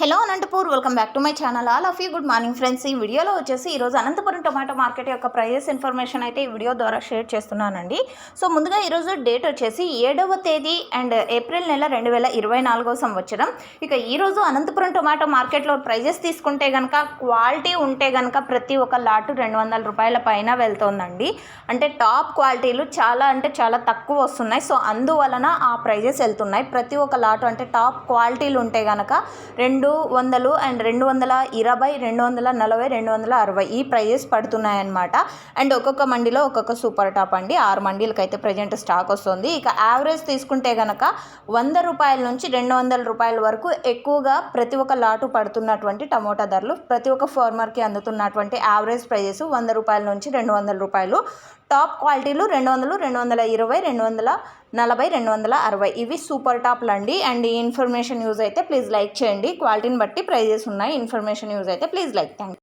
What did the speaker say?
Hello Anantapur welcome back to my channel. All of you good morning friends. ఈ వీడియోలో వచ్చేసి ఈరోజు Anantapuram tomato market యొక్క ప్రైజెస్ ఇన్ఫర్మేషన్ అయితే ఈ వీడియో ద్వారా షేర్ చేస్తున్నానండి. సో ముందుగా ఈరోజు డేట్ వచ్చేసి ఏడవ తేదీ అండ్ ఏప్రిల్ నెల రెండు వేల ఇరవై నాలుగో సంవత్సరం. ఇక ఈరోజు అనంతపురం టొమాటో మార్కెట్లో ప్రైజెస్ తీసుకుంటే కనుక క్వాలిటీ ఉంటే కనుక ప్రతి ఒక్క లాటు రెండు వందల రూపాయల పైన వెళ్తోందండి. అంటే టాప్ క్వాలిటీలు చాలా అంటే చాలా తక్కువ వస్తున్నాయి. సో అందువలన ఆ ప్రైజెస్ వెళ్తున్నాయి. ప్రతి ఒక్క లాటు అంటే టాప్ క్వాలిటీలు ఉంటే కనుక రెండు రెండు వందలు అండ్ రెండు వందల ఇరవై రెండు వందల నలభై రెండు వందల అరవై ఈ ప్రైజెస్ పడుతున్నాయన్నమాట. అండ్ ఒక్కొక్క మండిలో ఒక్కొక్క సూపర్ టాప్ అండి. ఆరు మండీలకైతే అయితే ప్రజెంట్ స్టాక్ వస్తుంది. ఇక యావరేజ్ తీసుకుంటే కనుక వంద రూపాయల నుంచి రెండు వందల రూపాయల వరకు ఎక్కువగా ప్రతి ఒక్క లాటు పడుతున్నటువంటి టమోటా ధరలు ప్రతి ఒక్క ఫార్మర్కి అందుతున్నటువంటి యావరేజ్ ప్రైజెస్ వంద రూపాయల నుంచి రెండు వందల రూపాయలు. టాప్ క్వాలిటీలు రెండు వందలు రెండు వందల ఇరవై రెండు వందల నలభై రెండు వందల అరవై. ఇవి సూపర్ టాప్లు అండి. అండ్ ఈ ఇన్ఫర్మేషన్ యూజ్ అయితే ప్లీజ్ లైక్ చేయండి. క్వాలిటీని బట్టి ప్రైజెస్ ఉన్నాయి. ఇన్ఫర్మేషన్ యూజ్ అయితే ప్లీజ్ లైక్ థ్యాంక్